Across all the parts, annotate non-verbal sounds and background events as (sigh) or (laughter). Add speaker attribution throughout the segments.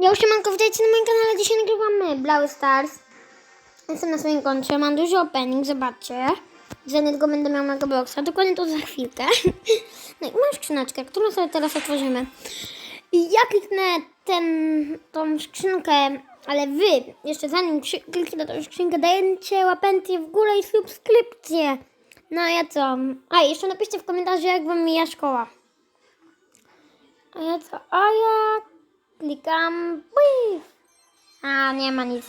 Speaker 1: Ja siemanko, witajcie na moim kanale. Dzisiaj nagrywamy Brawl Stars. Jestem na swoim koncie, mam duży opening, zobaczcie. Za niedługo będę miał mega boxa, dokładnie to za chwilkę. (laughs) No i mam skrzyneczkę, którą sobie teraz otworzymy. I ja kliknę ten, tą skrzynkę, ale wy, jeszcze zanim kliknę tą skrzynkę, dajcie łapencję w górę i subskrypcję. No ja co? A, jeszcze napiszcie w komentarzu, jak wam mija szkoła. A ja co? A ja klikam. Pui. A, nie ma nic.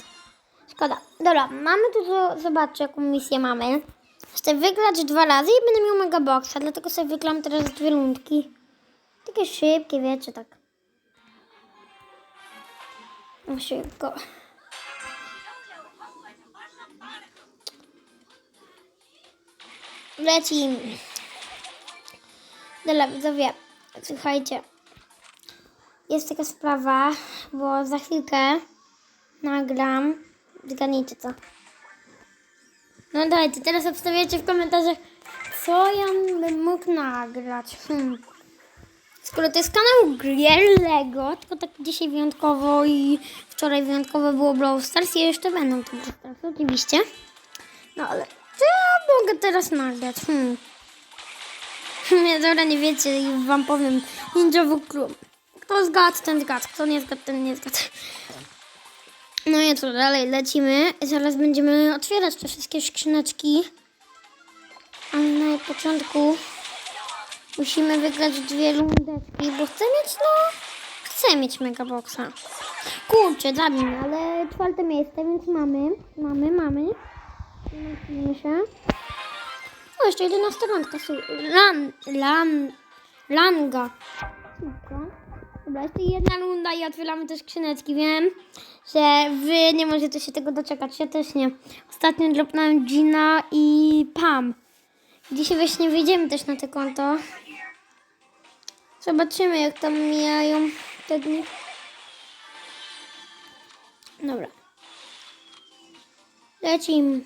Speaker 1: Szkoda. Dobra, mamy tu, zo- zobaczcie, jaką misję mamy. Chcę wygrać dwa razy i będę miał mega boxa, dlatego sobie wyklam teraz dwie rundki. Takie szybkie, wiecie, tak. No szybko. Lecimy. Dobra, widzowie, słuchajcie. Jest taka sprawa, bo za chwilkę nagram. Zgadnijcie co. No dajcie, teraz obstawiacie w komentarzach, co ja bym mógł nagrać. Hmm. Skoro to jest kanał Grier Lego, tylko tak dzisiaj wyjątkowo i wczoraj wyjątkowo było Brawl Stars i jeszcze będą to Brawl oczywiście. No ale co ja mogę teraz nagrać? Hmm. (laughs) Nie, dobra, nie wiecie i wam powiem. Ninjowy klub. Kto zgadł, ten zgadł. Kto nie zgadł, ten nie zgadł. No i co, dalej lecimy. Zaraz będziemy otwierać te wszystkie skrzyneczki. Ale na początku musimy wygrać dwie rundeczki, bo chcę mieć, no... Chcę mieć megaboxa. Kurczę, zabij ale czwarte miejsce, więc mamy. Mamy, mamy. Się. O, jeszcze 11 randka. Lan, lan, langa. Dobra, jeszcze jedna runda i otwieramy te skrzyneczki. Wiem, że wy nie możecie się tego doczekać. Ja też nie. Ostatnio dropnąłem Gina i Pam. Dzisiaj właśnie wyjdziemy też na te konto. Zobaczymy, jak tam mijają te dni. Dobra. Lecimy.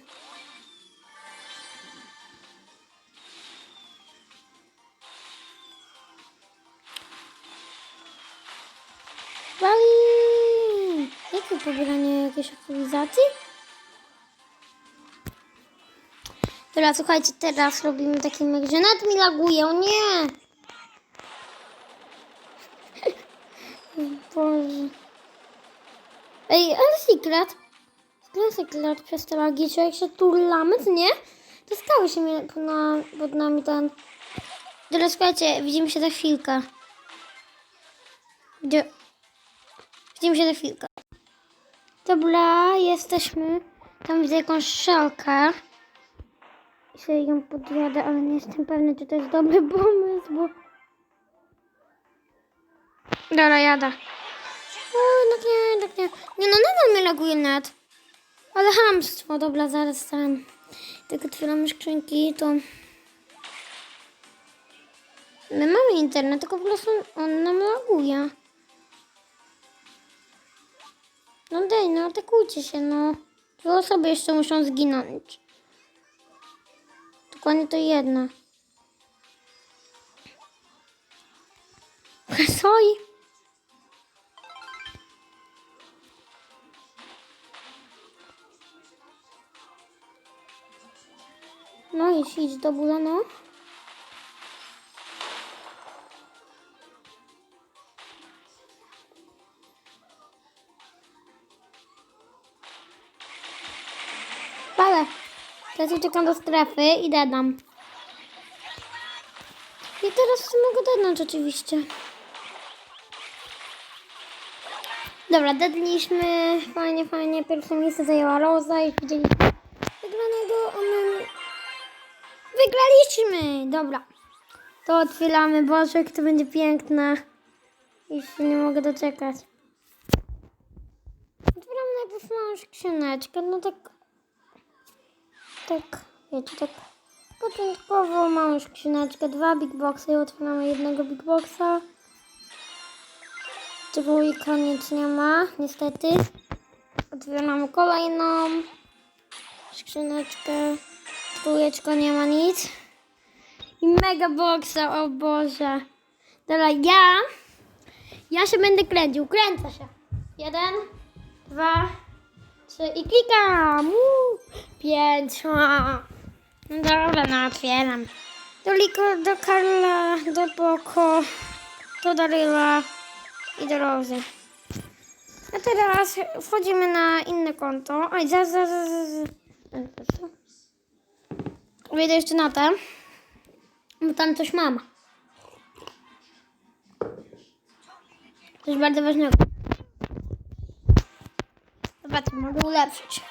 Speaker 1: Pobieranie jakiejś aktualizacji? Dobra, słuchajcie, teraz robimy taki mek, że nad mi laguje, o nie! (laughs) Boże. Ej, ale secret. Secret przez te lagi, czy jak się turlamy, to nie? To stały się na, pod nami ten... Dobra, słuchajcie, widzimy się za chwilkę. Gdzie... Widzimy się za chwilkę. Dobra, jesteśmy. Tam widzę jakąś szelkę. I sobie ją podjadę, ale nie jestem pewny, czy to jest dobry (laughs) pomysł, bo... Dobra, jadę. O, jednak nie, jednak nie. Nie no, nadal mnie laguje net. Ale hamstwo, dobra, zaraz tam. Jak otwieramy skrzynki, to... My mamy internet, tylko po prostu on nam laguje. No dej, no atakujcie się, no. Dwie osoby jeszcze muszą zginąć. Dokładnie to jedna. (laughs) Soi. No idź, idź do bóla, no. Teraz uciekam do strefy i dedam. I teraz mogę dednąć oczywiście. Dobra, dedliśmy. Fajnie, fajnie. Pierwsze miejsce zajęła Roza i widzieliśmy wygranego, my wygraliśmy. Dobra. To otwieramy. Boże, jak to będzie piękne. Już nie mogę doczekać. Otwieramy najpierw małą skrzyneczkę. No tak tak, wiecie, tak początkowo małą skrzyneczkę, dwa big boxy i otwieramy jednego big boxa. Trójka nic nie ma, niestety. Otwieramy kolejną skrzyneczkę. Trójeczka nie ma nic. I mega boxa, o Boże. Dobra, ja, ja się będę kręcił, kręcę się. Jeden, dwa, trzy i klikam. Uuu, pięć. No dobra, no otwieram. Do Liko, do Karla, do Boko, do Daryla i do Rozy. A teraz wchodzimy na inne konto. Oj, za, za, za, za, za. Wejdę jeszcze na te, bo tam coś mam. Coś bardzo ważnego. Zobaczmy, mogę ulepszyć.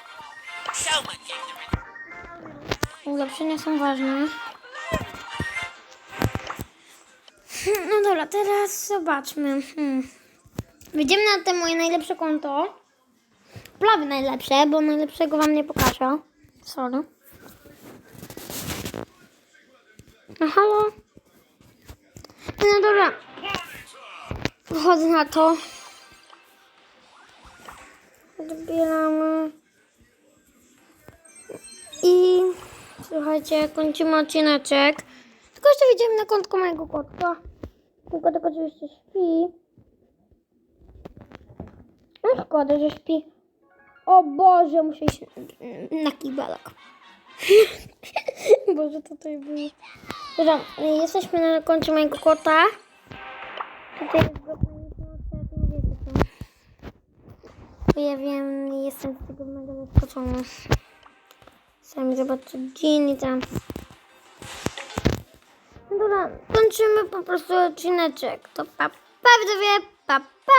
Speaker 1: Ulepszenia są ważne. Hmm, No dobra, teraz zobaczmy. Hmm. Wejdziemy na te moje najlepsze konto. Prawie najlepsze, bo najlepszego wam nie pokażę. Sorry. No halo? No dobra. Wchodzę na to. Odbieramy. I słuchajcie, kończymy odcineczek. Tylko jeszcze widzimy na kątko mojego kotka. Tylko tak oczywiście śpi. No szkoda, że śpi. O Boże, muszę iść na kibelek. (laughs) Boże, tutaj było. Dobra, jesteśmy na końcu mojego kota. Tutaj jest ja wiem, jestem z tego mega zaskoczona. Sami zobaczcie, tam. No dobra, kończymy po prostu odcineczek. To pa, pa, widzowie, pa, pa.